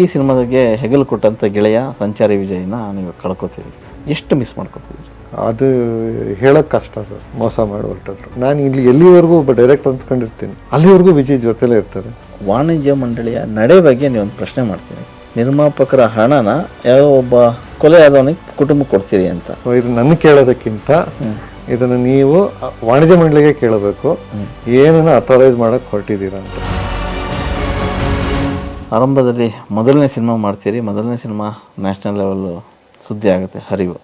ಈ ಸಿನಿಮಾದಾಗೆ ಹೆಗಲು ಕೊಟ್ಟಂಥ ಗೆಳೆಯ ಸಂಚಾರಿ ವಿಜಯನ ನೀವು ಕಳ್ಕೊತೀರಿ. ಎಷ್ಟು ಮಿಸ್ ಮಾಡ್ಕೊತೀರಿ? ಅದು ಹೇಳಕ್ ಕಷ್ಟ ಸರ್ ಮೋಸ ಮಾಡಿ ಹೊರಟದ್ರು. ನಾನು ಇಲ್ಲಿ ಎಲ್ಲಿವರೆಗೂ ಒಬ್ಬ ಡೈರೆಕ್ಟ್ ಅಂತ್ಕೊಂಡಿರ್ತೀನಿ. ಅಲ್ಲಿವರೆಗೂ ವಿಜಯ್ ಜೊತೆಲೇ ಇರ್ತಾರೆ. ವಾಣಿಜ್ಯ ಮಂಡಳಿಯ ನಡೆ ಬಗ್ಗೆ ನೀವು ಒಂದು ಪ್ರಶ್ನೆ ಮಾಡ್ತೀನಿ ನಿರ್ಮಾಪಕರ ಹಣನ ಯಾವ ಒಬ್ಬ ಕೊಲೆ ಆದವನಿಗೆ ಕುಟುಂಬಕ್ಕೆ ಕೊಡ್ತೀರಿ ಅಂತ. ಇದು ನನ್ನ ಕೇಳೋದಕ್ಕಿಂತ ಇದನ್ನು ನೀವು ವಾಣಿಜ್ಯ ಮಂಡಳಿಗೆ ಕೇಳಬೇಕು. ಏನನ್ನ ಅಥರೈಸ್ ಮಾಡಕ್ ಹೊರಟಿದ್ದೀರಾ ಅಂತ. ಆರಂಭದಲ್ಲಿ ಮೊದಲನೇ ಸಿನಿಮಾ ಮಾಡ್ತೀರಿ ಮೊದಲನೇ ಸಿನಿಮಾ ನ್ಯಾಷನಲ್ ಲೆವೆಲ್ ಸುದ್ದಿ ಆಗುತ್ತೆ ಹರಿವು.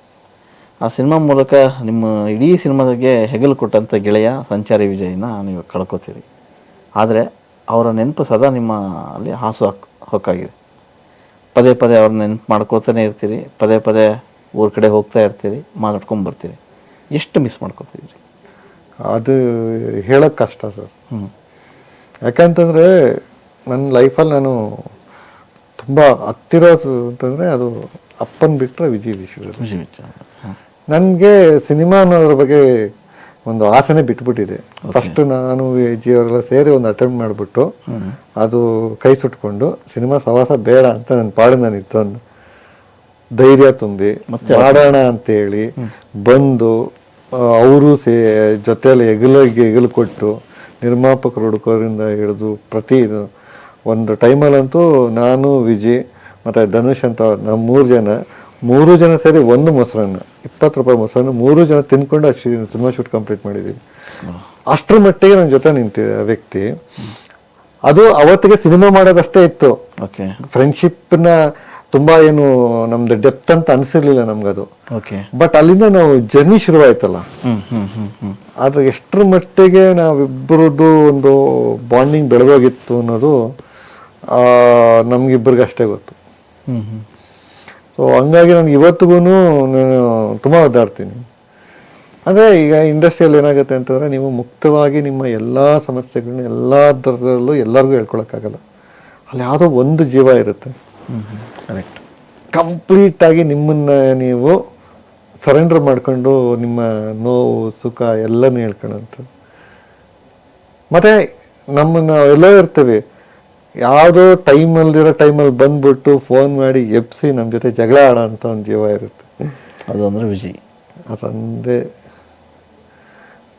ಆ ಸಿನಿಮಾ ಮೂಲಕ ನಿಮ್ಮ ಇಡೀ ಸಿನಿಮಾದಾಗೆ ಹೆಗಲು ಕೊಟ್ಟಂಥ ಗೆಳೆಯ ಸಂಚಾರಿ ವಿಜಯನ ನೀವು ಕಳ್ಕೊತೀರಿ. ಆದರೆ ಅವರ ನೆನಪು ಸದಾ ನಿಮ್ಮ ಅಲ್ಲಿ ಹಾಸು ಹಾಕ್ ಹೊಕ್ಕಾಗಿದೆ. ಪದೇ ಪದೇ ಅವ್ರ ನೆನಪು ಮಾಡ್ಕೋತಾನೆ ಇರ್ತೀರಿ ಪದೇ ಪದೇ ಊರ ಕಡೆ ಹೋಗ್ತಾ ಇರ್ತೀರಿ ಮಾತಾಡ್ಕೊಂಡು ಬರ್ತೀರಿ. ಎಷ್ಟು ಮಿಸ್ ಮಾಡ್ಕೊತಿದ್ರಿ? ಅದು ಹೇಳೋಕ್ಕೆ ಕಷ್ಟ ಸರ್. ಹ್ಞೂ ಯಾಕಂತಂದ್ರೆ ನನ್ನ ಲೈಫಲ್ಲಿ ನಾನು ತುಂಬ ಹತ್ತಿರ ಅಂತಂದರೆ ಅದು ಅಪ್ಪನ ಬಿಟ್ಟರೆ ವಿಜಯ್ ವಿಷಯದಲ್ಲಿ ವಿಜಯ್ ನನಗೆ ಸಿನಿಮಾ ಅನ್ನೋದ್ರ ಬಗ್ಗೆ ಒಂದು ಆಸೆನೇ ಬಿಟ್ಬಿಟ್ಟಿದೆ. ಫಸ್ಟ್ ನಾನು ವಿಜಯ್ ಅವರೆಲ್ಲ ಸೇರಿ ಒಂದು ಅಟೆಂಪ್ಟ್ ಮಾಡಿಬಿಟ್ಟು ಅದು ಕೈ ಸುಟ್ಕೊಂಡು ಸಿನಿಮಾ ಸವಾಸ ಬೇಡ ಅಂತ ನನ್ನ ಪಾಡು ನಾನು ಇತ್ತು ಅಂದ್- ಧೈರ್ಯ ತುಂಬಿ ಮಾಡೋಣ ಅಂತೇಳಿ ಬಂದು ಅವರು ಸೇ ಜೊತೆಯಲ್ಲಿ ಹೆಗಲಿಗೆ ಹೆಗಲು ಕೊಟ್ಟು ನಿರ್ಮಾಪಕರು ಹುಡುಕೋರಿಂದ ಹಿಡಿದು ಪ್ರತಿ ಇದು ಒಂದು ಟೈಮಲ್ಲಂತೂ ನಾನು ವಿಜಯ್ ಮತ್ತು ಧನುಷ್ ಅಂತ ನಮ್ಮ ಮೂರು ಜನ ಮೂರು ಜನ ಸೇರಿ ಒಂದು ಮೊಸರನ್ನ ಇಪ್ಪತ್ತು ರೂಪಾಯಿ ಮೊಸರನ್ನ ಮೂರು ಜನ ತಿನ್ಕೊಂಡು ಅಷ್ಟು ಸಿನಿಮಾ ಶೂಟ್ ಕಂಪ್ಲೀಟ್ ಮಾಡಿದ್ದೀವಿ ಅಷ್ಟರ ಮಟ್ಟಿಗೆ ನನ್ನ ಜೊತೆ ನಿಂತಿದೆ ಆ ವ್ಯಕ್ತಿ. ಅದು ಅವತ್ತಿಗೆ ಸಿನಿಮಾ ಮಾಡೋದಷ್ಟೇ ಇತ್ತು. ಓಕೆ. ಫ್ರೆಂಡ್ಶಿಪ್ನ ತುಂಬಾ ಏನು ನಮ್ದು ಡೆಪ್ತ್ ಅಂತ ಅನಿಸಿರ್ಲಿಲ್ಲ ನಮ್ಗದು. ಓಕೆ. ಬಟ್ ಅಲ್ಲಿಂದ ನಾವು ಜರ್ನಿ ಶುರುವಾಯ್ತಲ್ಲ. ಆದ್ರೆ ಎಷ್ಟರ ಮಟ್ಟಿಗೆ ನಾವಿಬ್ಬರದ್ದು ಒಂದು ಬಾಂಡಿಂಗ್ ಬೆಳೆದೋಗಿತ್ತು ಅನ್ನೋದು ನಮ್ಗಿಬ್ಬರಿಗೆ ಅಷ್ಟೇ ಗೊತ್ತು. ಹ್ಞೂ ಹ್ಞೂ ಸೊ ಹಂಗಾಗಿ ನಾನು ಇವತ್ತಿಗೂ ನಾನು ತುಂಬ ಒದ್ದಾಡ್ತೀನಿ. ಅಂದರೆ ಈಗ ಇಂಡಸ್ಟ್ರಿಯಲ್ಲಿ ಏನಾಗುತ್ತೆ ಅಂತಂದರೆ ನೀವು ಮುಕ್ತವಾಗಿ ನಿಮ್ಮ ಎಲ್ಲ ಸಮಸ್ಯೆಗಳನ್ನ ಎಲ್ಲ ಥರದಲ್ಲೂ ಎಲ್ಲರಿಗೂ ಹೇಳ್ಕೊಳಕ್ಕಾಗಲ್ಲ. ಅಲ್ಲಿ ಯಾವುದೋ ಒಂದು ಜೀವ ಇರುತ್ತೆ. ಕರೆಕ್ಟ್ ಕಂಪ್ಲೀಟಾಗಿ ನಿಮ್ಮನ್ನು ನೀವು ಸರೆಂಡರ್ ಮಾಡಿಕೊಂಡು ನಿಮ್ಮ ನೋವು ಸುಖ ಎಲ್ಲನೂ ಹೇಳ್ಕೊಳಂತ ಮತ್ತೆ ನಮ್ಮನ್ನು ಎಲ್ಲ ಇರ್ತೇವೆ. ಯಾವುದೋ ಟೈಮಲ್ಲಿರೋ ಟೈಮಲ್ಲಿ ಬಂದ್ಬಿಟ್ಟು ಫೋನ್ ಮಾಡಿ ಎಪ್ಸಿ ನಮ್ಮ ಜೊತೆ ಜಗಳ ಆಡೋ ಅಂತ ಒಂದು ಜೀವ ಇರುತ್ತೆ. ಅದು ಅಂದರೆ ವಿಜಿ. ಅದಂದೇ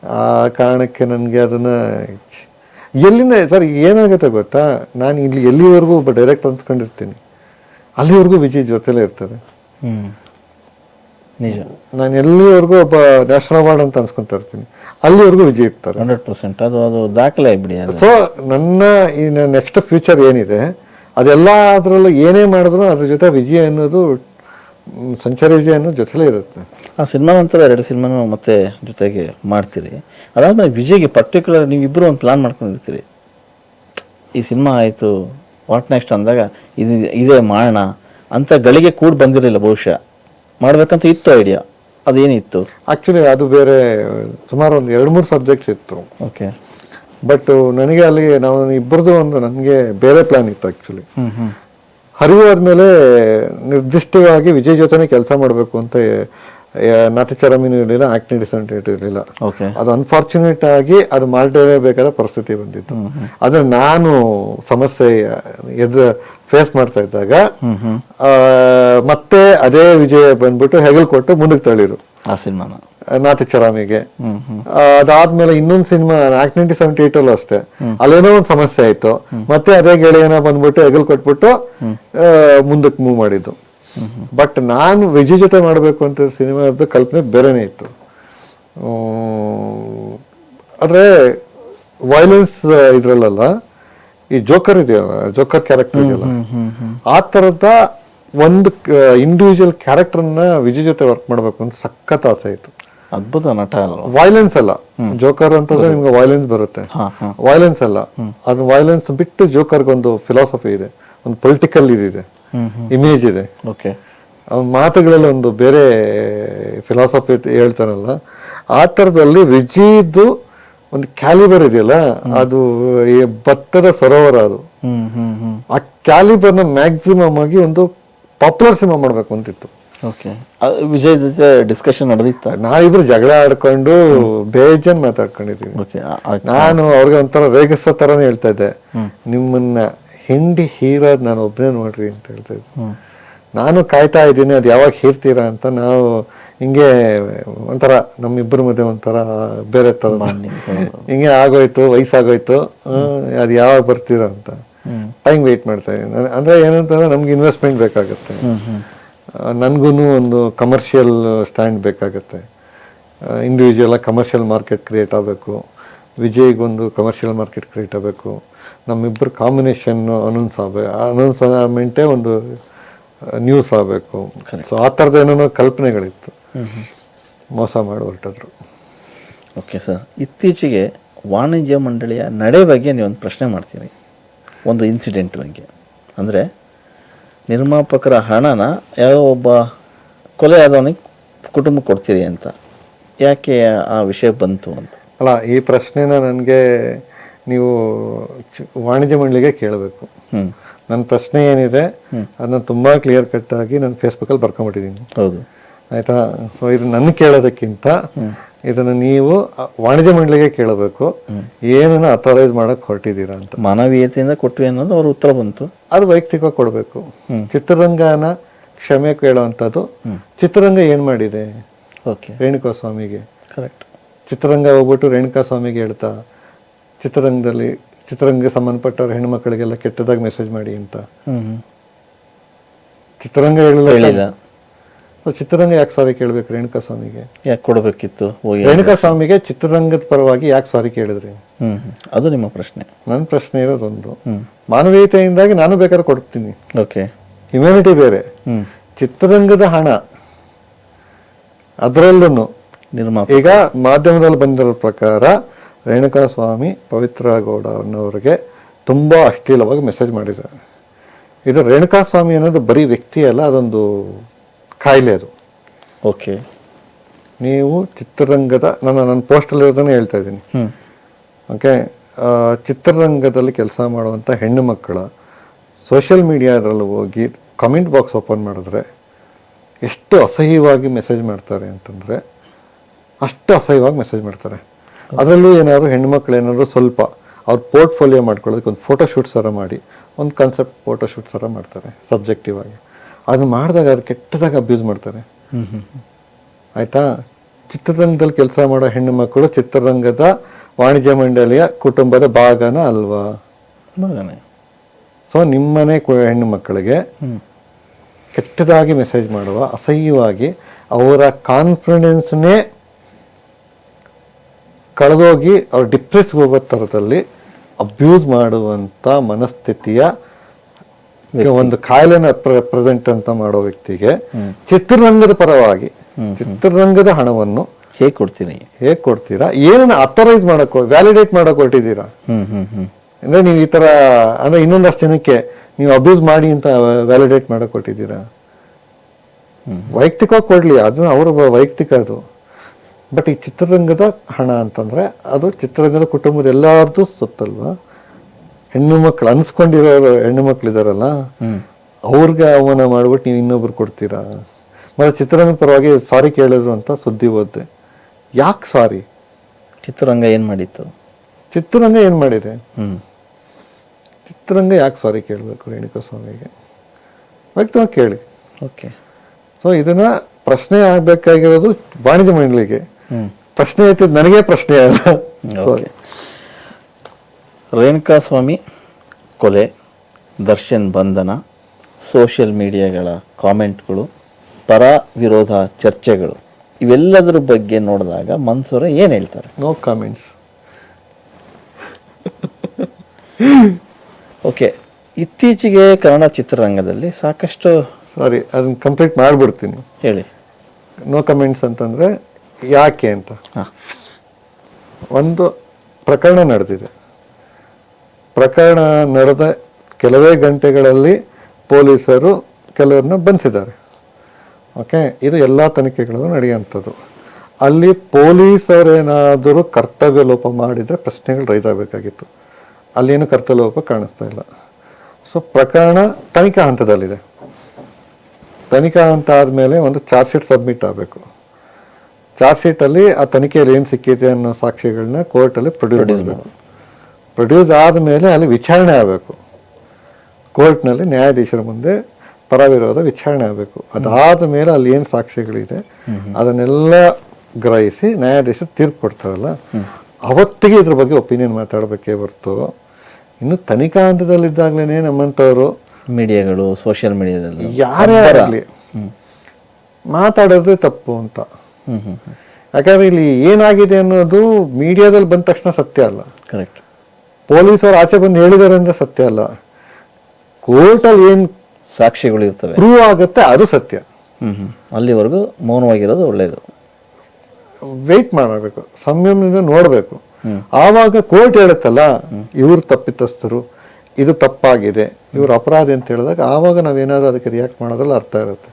ಆ ಕಾರಣಕ್ಕೆ ನನಗೆ ಅದನ್ನು ಎಲ್ಲಿಂದ ಸರ್ ಏನಾಗುತ್ತೆ ಗೊತ್ತಾ? ನಾನು ಇಲ್ಲಿ ಎಲ್ಲಿವರೆಗೂ ಒಬ್ಬ ಡೈರೆಕ್ಟ್ ಅಂದ್ಕೊಂಡಿರ್ತೀನಿ ಅಲ್ಲಿವರೆಗೂ ವಿಜಯ್ ಜೊತೆಲೇ ಇರ್ತದೆ. ಹ್ಞೂ ನಿಜ. ನಾನು ಎಲ್ಲಿವರೆಗೂ ಒಬ್ಬ ನ್ಯಾಷನಲ್ ಅವಾರ್ಡ್ ಅಂತ ಅನ್ಸ್ಕೊತಾ ಇರ್ತೀನಿ. ಅಲ್ಲಿವರೆಗೂ ವಿಜಯ ಇರ್ತಾರೆ. Hundred percent. ಅದು ಅದು ದಾಖಲೆ ಆಗಿಬಿಡಿ ಅದು. ಸೊ ನನ್ನ ಈ ನೆಕ್ಸ್ಟ್ ಫ್ಯೂಚರ್ ಏನಿದೆ ಅದೆಲ್ಲ ಅದರಲ್ಲೂ ಏನೇ ಮಾಡಿದ್ರು ಅದ್ರ ಜೊತೆ ವಿಜಯ ಅನ್ನೋದು ಸಂಚಾರ ವಿಜಯ ಅನ್ನೋದು ಜೊತೆಲೇ ಇರುತ್ತೆ. ಆ ಸಿನಿಮಾ ನಂತರ ಎರಡು ಸಿನಿಮಾನು ಮತ್ತೆ ಜೊತೆಗೆ ಮಾಡ್ತೀರಿ. ಅದಾದ್ಮೇಲೆ ವಿಜಯ್ಗೆ ಪರ್ಟಿಕ್ಯುಲರ್ ನೀವು ಇಬ್ಬರು ಒಂದು ಪ್ಲಾನ್ ಮಾಡ್ಕೊಂಡಿರ್ತೀರಿ. ಈ ಸಿನಿಮಾ ಆಯಿತು ವಾಟ್ ನೆಕ್ಸ್ಟ್ ಅಂದಾಗ ಇದು ಇದೇ ಮಾಡೋಣ ಅಂತ ಗಳಿಗೆ ಕೂಡ ಬಂದಿರಲಿಲ್ಲ ಬಹುಶಃ. ಮಾಡಬೇಕಂತ ಇತ್ತು ಐಡಿಯಾ ಅದೇನಿತ್ತು? ಆಕ್ಚುಲಿ ಅದು ಬೇರೆ ಸುಮಾರು ಒಂದು ಎರಡು ಮೂರು ಸಬ್ಜೆಕ್ಟ್ಸ್ ಇತ್ತು. ಓಕೆ ಬಟ್ ನನಗೆ ಅಲ್ಲಿ ನಾವು ಇಬ್ಬರದು ಒಂದು ನನಗೆ ಬೇರೆ ಪ್ಲಾನ್ ಇತ್ತು ಆಕ್ಚುಲಿ ಹರಿವು ಆದ್ಮೇಲೆ ನಿರ್ದಿಷ್ಟವಾಗಿ ವಿಜಯ್ ಜೊತೆನೆ ಕೆಲಸ ಮಾಡಬೇಕು ಅಂತ ನಾತಿಚರಮಿನೂ ಇರಲಿಲ್ಲ ಆಕ್ಟ್ ಡಿಸೆಂಟ್ ಇರಲಿಲ್ಲ. ಓಕೆ ಅದು ಅನ್ಫಾರ್ಚುನೇಟ್ ಆಗಿ ಅದು ಮಾಡಲೇಬೇಕಾದ ಪರಿಸ್ಥಿತಿ ಬಂದಿತ್ತು. ಆದರೆ ನಾನು ಸಮಸ್ಯೆ ಎದು ಫೇಸ್ ಮಾಡ್ತಾ ಇದ್ದಾಗ ಮತ್ತೆ ಅದೇ ವಿಜಯ ಬಂದ್ಬಿಟ್ಟು ಹೆಗಲ್ ಕೊಟ್ಟು ಮುಂದಕ್ಕೆ ತಳ್ಳಿದ್ರು. ಆ ಸಿನಿಮಾನ. ಹ್ಞೂ ಅದಾದ್ಮೇಲೆ ಇನ್ನೊಂದು cinema act ninety seventy eight ಅಲ್ಲೂ ಅಷ್ಟೇ. ಅಲ್ಲೇನೋ ಒಂದು ಸಮಸ್ಯೆ ಆಯ್ತು. ಮತ್ತೆ ಅದೇ ಗೆಳೆಯನ ಬಂದ್ಬಿಟ್ಟು ಹೆಗಲ್ ಕೊಟ್ಬಿಟ್ಟು ಮುಂದಕ್ಕೆ ಮೂವ್ ಮಾಡಿದ್ದು. ಬಟ್ ನಾನು ವಿಜಯ್ ಜೊತೆ ಮಾಡಬೇಕು ಅಂತ ಸಿನಿಮಾದ ಕಲ್ಪನೆ ಬೇರೆನೇ ಇತ್ತು. ಆದರೆ ಆದ್ರೆ ವೈಲೆನ್ಸ್ ಇದ್ರಲ್ಲ ಈ ಜೋಕರ್ ಇದೆಯಲ್ಲ ಜೋಕರ್ ಕ್ಯಾರೆಕ್ಟರ್ ಇದೆಯಲ್ಲ ಆ ತರದ ಒಂದು ಇಂಡಿವಿಜುವಲ್ ಕ್ಯಾರೆಕ್ಟರ್ನ ವಿಜಯ್ ಜೊತೆ ವರ್ಕ್ ಮಾಡ್ಬೇಕು ಅಂತ ಸಖತ್ ಆಸೆ ಇತ್ತು. ಅದ್ಭುತ ನಟ ವೈಲೆನ್ಸ್ ಅಲ್ಲ. ಜೋಕರ್ ಅಂತಂದ್ರೆ ನಿಮ್ಗೆ ವೈಲೆನ್ಸ್ ಬರುತ್ತೆ. ವೈಲೆನ್ಸ್ ಅಲ್ಲ. ಅದು ವೈಲೆನ್ಸ್ ಬಿಟ್ಟು ಜೋಕರ್ಗೆ ಒಂದು ಫಿಲಾಸಫಿ ಇದೆ. ಒಂದು ಪೊಲಿಟಿಕಲ್ ಇದಿದೆ. ಇಮೇಜ್ ಇದೆ. ಓಕೆ ಮಾತುಗಳಲ್ಲಿ ಒಂದು ಬೇರೆ ಫಿಲಾಸಫಿ ಹೇಳ್ತಾರಲ್ಲ ಆ ಥರದಲ್ಲಿ ವಿಜಿದು ಒಂದು ಕ್ಯಾಲಿಬರ್ ಇದೆಯಲ್ಲ ಅದು ಭತ್ತದ ಸರೋವರ ಅದು. ಆ ಕ್ಯಾಲಿಬರ್ನ ಮ್ಯಾಕ್ಸಿಮಮ್ ಆಗಿ ಒಂದು ಪಾಪ್ಯುಲರ್ ಸಿನಿಮಾ ಮಾಡ್ಬೇಕು ಅಂತಿತ್ತು. ಓಕೆ ವಿಜಯ್ ಜೊತೆ ಡಿಸ್ಕಷನ್ ನಡೆದಿತ್ತ? ಇಬ್ರು ಜಗಳ ಆಡ್ಕೊಂಡು ಬೇಜನ್ ಮಾತಾಡ್ಕೊಂಡಿದೀವಿ. ಓಕೆ ನಾನು ಅವ್ರಿಗೆ ಒಂಥರ ರೇಗಿಸೋ ತರನೇ ಹೇಳ್ತಾ ಇದ್ದೆ. ನಿಮ್ಮನ್ನ ಹಿಂಡಿ ಹೀರೋದು ನಾನು ಒಬ್ಬನೇ ನೋಡ್ರಿ ಅಂತ ಹೇಳ್ತಾ ಇದ್ದೆ. ನಾನು ಕಾಯ್ತಾ ಇದ್ದೀನಿ ಅದು ಯಾವಾಗ ಹೀರ್ತೀರಾ ಅಂತ ನಾವು ಹಿಂಗೆ ಒಂಥರ ನಮ್ಮಿಬ್ಬರ ಮಧ್ಯೆ ಒಂಥರ ಬೇರೆ ಥರ. ಹಿಂಗೆ ಆಗೋಯ್ತು ವಯಸ್ಸಾಗೋಯ್ತು ಅದು ಯಾವಾಗ ಬರ್ತೀರಾ ಅಂತ. ಟೈಮ್ ವೆಯ್ಟ್ ಮಾಡ್ತಾ ಇದ್ದೀನಿ. ಅಂದರೆ ಏನಂತಂದ್ರೆ ನಮ್ಗೆ ಇನ್ವೆಸ್ಟ್ಮೆಂಟ್ ಬೇಕಾಗುತ್ತೆ. ನನಗೂ ಒಂದು ಕಮರ್ಷಿಯಲ್ ಸ್ಟ್ಯಾಂಡ್ ಬೇಕಾಗುತ್ತೆ. ಇಂಡಿವಿಜುವಲ್ ಕಮರ್ಷಿಯಲ್ ಮಾರ್ಕೆಟ್ ಕ್ರಿಯೇಟ್ ಆಗಬೇಕು. ವಿಜಯ್ಗೊಂದು ಕಮರ್ಷಿಯಲ್ ಮಾರ್ಕೆಟ್ ಕ್ರಿಯೇಟ್ ಆಗಬೇಕು. ನಮ್ಮಿಬ್ಬರು ಕಾಂಬಿನೇಷನ್ ಅನೌನ್ಸ್ ಆಗಬೇಕು ಅನೌನ್ಸ್ಮೆಂಟೇ ಒಂದು ನ್ಯೂಸ್ ಆಗಬೇಕು. ಸೊ ಆ ಥರದ ಏನೇನೋ ಕಲ್ಪನೆಗಳಿತ್ತು. ಮೋಸ ಮಾಡಿ ಹೊರಟಿದ್ರು. ಓಕೆ ಸರ್ ಇತ್ತೀಚೆಗೆ ವಾಣಿಜ್ಯ ಮಂಡಳಿಯ ನಡೆ ಬಗ್ಗೆ ನೀವೊಂದು ಒಂದು ಪ್ರಶ್ನೆ ಮಾಡ್ತೀನಿ ಒಂದು ಇನ್ಸಿಡೆಂಟ್ ಬಗ್ಗೆ. ಅಂದರೆ ನಿರ್ಮಾಪಕರ ಹಣನ ಯಾವ ಒಬ್ಬ ಕೊಲೆ ಆದವನಿಗೆ ಕುಟುಂಬಕ್ಕೆ ಕೊಡ್ತೀರಿ ಅಂತ. ಯಾಕೆ ಆ ವಿಷಯ ಬಂತು ಅಂತ? ಅಲ್ಲ ಈ ಪ್ರಶ್ನೆನ ನನಗೆ ನೀವು ವಾಣಿಜ್ಯ ಮಂಡಳಿಗೆ ಕೇಳಬೇಕು. ಹ್ಞೂ ನನ್ನ ಪ್ರಶ್ನೆ ಏನಿದೆ ಅದನ್ನ ತುಂಬ ಕ್ಲಿಯರ್ ಕಟ್ ಆಗಿ ನಾನು ಫೇಸ್ಬುಕ್ಕಲ್ಲಿ ಬರ್ಕೊಂಬಿಟ್ಟಿದ್ದೀನಿ. ಹೌದು. ಆಯ್ತಾ? ಸೊ ಇದು ನನ್ನ ಕೇಳೋದಕ್ಕಿಂತ ಇದನ್ನು ನೀವು ವಾಣಿಜ್ಯ ಮಂಡಳಿಗೆ ಕೇಳಬೇಕು. ಏನನ್ನ ಅಥರೈಸ್ ಮಾಡಕ್ ಹೊರಟಿದ್ದೀರಾ ಅಂತ. ಮಾನವೀಯತೆಯಿಂದ ಕೊಟ್ವಿ ಅನ್ನೋದು ಅವ್ರ ಉತ್ತರ ಬಂತು. ಅದು ವೈಯಕ್ತಿಕವಾಗಿ ಕೊಡಬೇಕು. ಚಿತ್ರರಂಗನ ಕ್ಷಮೆ ಕೇಳುವಂಥದ್ದು. ಚಿತ್ರರಂಗ ಏನು ಮಾಡಿದೆ? ಓಕೆ. ರೇಣುಕಾ ಸ್ವಾಮಿಗೆ ಕರೆಕ್ಟ್ ಚಿತ್ರರಂಗ ಹೋಗ್ಬಿಟ್ಟು ರೇಣುಕಾ ಸ್ವಾಮಿಗೆ ಹೇಳ್ತಾ ಚಿತ್ರರಂಗದಲ್ಲಿ ಚಿತ್ರರಂಗಕ್ಕೆ ಸಂಬಂಧಪಟ್ಟವ್ರ ಹೆಣ್ಮಕ್ಳಿಗೆಲ್ಲ ಕೆಟ್ಟದಾಗಿ ಮೆಸೇಜ್ ಮಾಡಿ ಅಂತ. ಚಿತ್ರರಂಗ ಹೇಳಿಲ್ಲ. ಚಿತ್ರರಂಗ ಯಾಕೆ ಸಾರಿ ಕೇಳಬೇಕು ರೇಣುಕಾ ಸ್ವಾಮಿಗೆ? ಯಾಕೆ ಕೊಡಬೇಕಿತ್ತು ಹೋಗಿ ರೇಣುಕಾ ಸ್ವಾಮಿಗೆ ಚಿತ್ರರಂಗದ ಪರವಾಗಿ ಯಾಕೆ ಸಾರಿ ಕೇಳಿದ್ರಿ? ಅದು ನಿಮ್ಮ ಪ್ರಶ್ನೆ. ನನ್ನ ಪ್ರಶ್ನೆ ಇರೋದೊಂದು. ಮಾನವೀಯತೆಯಿಂದಾಗಿ ನಾನು ಬೇಕಾದ್ರೆ ಕೊಡ್ತೀನಿ. ಓಕೆ. ಹ್ಯುಮ್ಯಾನಿಟಿ ಬೇರೆ. ಚಿತ್ರರಂಗದ ಹಣ ಅದರಲ್ಲೂ ನಿರ್ಮಾಪ ಈಗ ಮಾಧ್ಯಮದಲ್ಲಿ ಬಂದಿರೋ ಪ್ರಕಾರ ರೇಣುಕಾ ಸ್ವಾಮಿ ಪವಿತ್ರ ಗೌಡ ಅನ್ನೋರಿಗೆ ತುಂಬಾ ಅಶ್ಲೀಲವಾಗಿ ಮೆಸೇಜ್ ಮಾಡಿದ್ದಾರೆ. ಇದು ರೇಣುಕಾ ಸ್ವಾಮಿ ಅನ್ನೋದು ಬರೀ ವ್ಯಕ್ತಿ ಅಲ್ಲ ಅದೊಂದು ಕಾಯಿಲೆ ಅದು. ಓಕೆ. ನೀವು ಚಿತ್ರರಂಗದ ನಾನು ನನ್ನ ಪೋಸ್ಟಲ್ಲಿ ಇರೋದನ್ನೇ ಹೇಳ್ತಾ ಇದ್ದೀನಿ. ಓಕೆ? ಚಿತ್ರರಂಗದಲ್ಲಿ ಕೆಲಸ ಮಾಡುವಂಥ ಹೆಣ್ಣು ಮಕ್ಕಳ ಸೋಷಿಯಲ್ ಮೀಡಿಯಾದ್ರಲ್ಲಿ ಹೋಗಿ ಕಮೆಂಟ್ ಬಾಕ್ಸ್ ಓಪನ್ ಮಾಡಿದ್ರೆ ಎಷ್ಟು ಅಸಹ್ಯವಾಗಿ ಮೆಸೇಜ್ ಮಾಡ್ತಾರೆ ಅಂತಂದರೆ ಅಷ್ಟು ಅಸಹ್ಯವಾಗಿ ಮೆಸೇಜ್ ಮಾಡ್ತಾರೆ. ಅದರಲ್ಲೂ ಏನಾದ್ರು ಹೆಣ್ಮಕ್ಳು ಏನಾದ್ರು ಸ್ವಲ್ಪ ಅವ್ರ ಪೋರ್ಟ್ಫೋಲಿಯೋ ಮಾಡ್ಕೊಳ್ಳೋದಕ್ಕೆ ಒಂದು ಫೋಟೋ ಶೂಟ್ ಥರ ಮಾಡಿ ಒಂದು ಕಾನ್ಸೆಪ್ಟ್ ಫೋಟೋ ಶೂಟ್ ಥರ ಮಾಡ್ತಾರೆ ಸಬ್ಜೆಕ್ಟಿವ್ ಆಗಿ. ಅದನ್ನ ಮಾಡಿದಾಗ ಅದು ಕೆಟ್ಟದಾಗ ಅಬ್ಯೂಸ್ ಮಾಡ್ತಾರೆ. ಆಯ್ತಾ? ಚಿತ್ರರಂಗದಲ್ಲಿ ಕೆಲಸ ಮಾಡೋ ಹೆಣ್ಣು ಮಕ್ಕಳು ಚಿತ್ರರಂಗದ ವಾಣಿಜ್ಯ ಮಂಡಳಿಯ ಕುಟುಂಬದ ಭಾಗನ ಅಲ್ವಾ? ಸೊ ನಿಮ್ಮನೆ ಕು- ಹೆಣ್ಣು ಮಕ್ಕಳಿಗೆ ಕೆಟ್ಟದಾಗಿ ಮೆಸೇಜ್ ಮಾಡುವ ಅಸಹ್ಯವಾಗಿ ಅವರ ಕಾನ್ಫಿಡೆನ್ಸ್ನೇ ಕಳೆದೋಗಿ ಅವ್ರು ಡಿಪ್ರೆಸ್ಗೆ ಹೋಗೋ ಥರದಲ್ಲಿ ಅಬ್ಯೂಸ್ ಮಾಡುವಂಥ ಮನಸ್ಥಿತಿಯ ಒಂದು ಕಾಯಿಲೆನ ಪ್ರೆಸೆಂಟ್ ಅಂತ ಮಾಡೋ ವ್ಯಕ್ತಿಗೆ ಚಿತ್ರರಂಗದ ಪರವಾಗಿ ಚಿತ್ರರಂಗದ ಹಣವನ್ನು ಹೇಗೆ ಕೊಡ್ತೀನಿ ಹೇಗೆ ಕೊಡ್ತೀರಾ? ಏನನ್ನ ಅಥರೈಸ್ ಮಾಡಕ್ ವ್ಯಾಲಿಡೇಟ್ ಮಾಡಕ್ ಹೊರಟಿದ್ದೀರಾ ಅಂದ್ರೆ ನೀವು ಈ ತರ ಅಂದ್ರೆ ಇನ್ನೊಂದಷ್ಟು ಜನಕ್ಕೆ ನೀವು ಅಬ್ಯೂಸ್ ಮಾಡಿ ಅಂತ ವ್ಯಾಲಿಡೇಟ್ ಮಾಡಕ್ ಹೊರಟಿದ್ದೀರಾ ವೈಯಕ್ತಿಕವಾಗಿ ಕೊಡ್ಲಿ ಅದು ಅವ್ರ ವೈಯಕ್ತಿಕ ಅದು. ಬಟ್ ಈ ಚಿತ್ರರಂಗದ ಹಣ ಅಂತಂದ್ರೆ ಅದು ಚಿತ್ರರಂಗದ ಕುಟುಂಬದ ಎಲ್ಲಾರ್ದು ಸೊತ್ತಲ್ವಾ? ಹೆಣ್ಣು ಮಕ್ಕಳು ಅನ್ಸ್ಕೊಂಡಿರೋ ಹೆಣ್ಣು ಮಕ್ಳು ಇದಾರಲ್ಲ ಅವ್ರಿಗೆ ಅವಮಾನ ಮಾಡ್ಬಿಟ್ಟು ನೀವು ಇನ್ನೊಬ್ರು ಕೊಡ್ತೀರಾ? ಮತ್ತೆ ಚಿತ್ರರಂಗ ಪರವಾಗಿ ಸಾರಿ ಕೇಳಿದ್ರು ಅಂತ ಸುದ್ದಿ ಓದ್ದೆ ಯಾಕೆ ಸಾರಿ ಚಿತ್ರರಂಗ ಏನು ಮಾಡಿತ್ತು? ಚಿತ್ರರಂಗ ಏನ್ ಮಾಡಿದೆ? ಚಿತ್ರರಂಗ ಯಾಕೆ ಸಾರಿ ಕೇಳಬೇಕು ರೇಣುಕಾ ಸ್ವಾಮಿಗೆ ವ್ಯಕ್ತವಾಗಿ ಕೇಳಿ. ಓಕೆ. ಸೊ ಇದನ್ನ ಪ್ರಶ್ನೆ ಆಗ್ಬೇಕಾಗಿರೋದು ವಾಣಿಜ್ಯ ಮಂಡಳಿಗೆ. ಪ್ರಶ್ನೆ ಐತಿದ್ ನನಗೆ ಪ್ರಶ್ನೆ ಅಲ್ಲ. ಓಕೆ ರೇಣುಕಾ ಸ್ವಾಮಿ ಕೊಲೆ ದರ್ಶನ್ ಬಂಧನ ಸೋಷಿಯಲ್ ಮೀಡಿಯಾಗಳ ಕಾಮೆಂಟ್ಗಳು ಪರ ವಿರೋಧ ಚರ್ಚೆಗಳು ಇವೆಲ್ಲದರ ಬಗ್ಗೆ ನೋಡಿದಾಗ ಮನ್ಸೂರ ಏನು ಹೇಳ್ತಾರೆ? ನೋ ಕಾಮೆಂಟ್ಸ್ ಓಕೆ ಇತ್ತೀಚೆಗೆ ಕನ್ನಡ ಚಿತ್ರರಂಗದಲ್ಲಿ ಸಾಕಷ್ಟು ಸಾರಿ ಅದನ್ನ ಕಂಪ್ಲೀಟ್ ಮಾಡಿಬಿಡ್ತೀನಿ. ಹೇಳಿ. ನೋ ಕಮೆಂಟ್ಸ್ ಅಂತಂದರೆ ಯಾಕೆ ಅಂತ. ಹಾಂ. ಒಂದು ಪ್ರಕರಣ ನಡೆದಿದೆ. ಪ್ರಕರಣ ನಡೆದ ಕೆಲವೇ ಗಂಟೆಗಳಲ್ಲಿ ಪೊಲೀಸರು ಕೆಲವರನ್ನ ಬಂಧಿಸಿದ್ದಾರೆ. ಓಕೆ ಇದು ಎಲ್ಲ ತನಿಖೆಗಳಲ್ಲೂ ನಡೆಯುವಂಥದ್ದು. ಅಲ್ಲಿ ಪೊಲೀಸರೇನಾದರೂ ಕರ್ತವ್ಯ ಲೋಪ ಮಾಡಿದರೆ ಪ್ರಶ್ನೆಗಳು ರೈದಾಗಬೇಕಾಗಿತ್ತು ಅಲ್ಲೇನು ಕರ್ತವ್ಯ ಲೋಪ ಕಾಣಿಸ್ತಾ ಇಲ್ಲ. ಸೊ ಪ್ರಕರಣ ತನಿಖಾ ಹಂತದಲ್ಲಿದೆ. ತನಿಖಾ ಹಂತ ಆದಮೇಲೆ ಒಂದು ಚಾರ್ಜ್ ಶೀಟ್ ಸಬ್ಮಿಟ್ ಆಗಬೇಕು. ಚಾರ್ಜ್ ಶೀಟಲ್ಲಿ ಆ ತನಿಖೆಯಲ್ಲಿ ಏನು ಸಿಕ್ಕಿದೆ ಅನ್ನೋ ಸಾಕ್ಷಿಗಳನ್ನ ಕೋರ್ಟಲ್ಲಿ ಪ್ರೊಡ್ಯೂಸ್ ಮಾಡಬೇಕು. ಪ್ರೊಡ್ಯೂಸ್ ಆದಮೇಲೆ ಅಲ್ಲಿ ವಿಚಾರಣೆ ಆಗಬೇಕು. ಕೋರ್ಟ್ನಲ್ಲಿ ನ್ಯಾಯಾಧೀಶರ ಮುಂದೆ ಪರವಿರೋಧ ವಿಚಾರಣೆ ಆಗಬೇಕು. ಅದಾದ ಮೇಲೆ ಅಲ್ಲಿ ಏನು ಸಾಕ್ಷಿಗಳಿದೆ ಅದನ್ನೆಲ್ಲ ಗ್ರಹಿಸಿ ನ್ಯಾಯಾಧೀಶ ತೀರ್ಪು ಕೊಡ್ತಾರಲ್ಲ ಅವತ್ತಿಗೆ ಇದ್ರ ಬಗ್ಗೆ ಒಪಿನಿಯನ್ ಮಾತಾಡಬೇಕೇ ಹೊರತು ಇನ್ನು ತನಿಖಾ ಹಂತದಲ್ಲಿದ್ದಾಗಲೇ ನಮ್ಮಂಥವರು ಮೀಡಿಯಾಗಳು ಸೋಷಿಯಲ್ ಮೀಡಿಯಾದಲ್ಲಿ ಯಾರೇ ಆಗಲಿ ಮಾತಾಡೋದೇ ತಪ್ಪು ಅಂತ. ಯಾಕಂದ್ರೆ ಇಲ್ಲಿ ಏನಾಗಿದೆ ಅನ್ನೋದು ಮೀಡಿಯಾದಲ್ಲಿ ಬಂದ ತಕ್ಷಣ ಸತ್ಯ ಅಲ್ಲ. ಕರೆಕ್ಟ್ ಪೊಲೀಸರು ಆಚೆ ಬಂದು ಹೇಳಿದಾರೆ ಅಂದ್ರೆ ಸತ್ಯ ಅಲ್ಲ. ಕೋರ್ಟಲ್ಲಿ ಏನು ಸಾಕ್ಷಿಗಳು ಇರ್ತವೆ? ಪ್ರೂವ್ ಆಗುತ್ತೆ ಅದು ಸತ್ಯ. ಹ್ಮ್ ಅಲ್ಲಿವರೆಗೂ ಮೌನವಾಗಿರೋದು ಒಳ್ಳೇದು. ವೆಯ್ಟ್ ಮಾಡಬೇಕು. ಸಂಯಮದಿಂದ ನೋಡಬೇಕು. ಆವಾಗ ಕೋರ್ಟ್ ಹೇಳುತ್ತಲ್ಲ ಇವ್ರು ತಪ್ಪಿತಸ್ಥರು ಇದು ತಪ್ಪಾಗಿದೆ ಇವ್ರು ಅಪರಾಧಿ ಅಂತ ಹೇಳಿದಾಗ ಆವಾಗ ನಾವೇನಾದ್ರೂ ಅದಕ್ಕೆ ರಿಯಾಕ್ಟ್ ಮಾಡೋದ್ರಲ್ಲಿ ಅರ್ಥ ಇರುತ್ತೆ.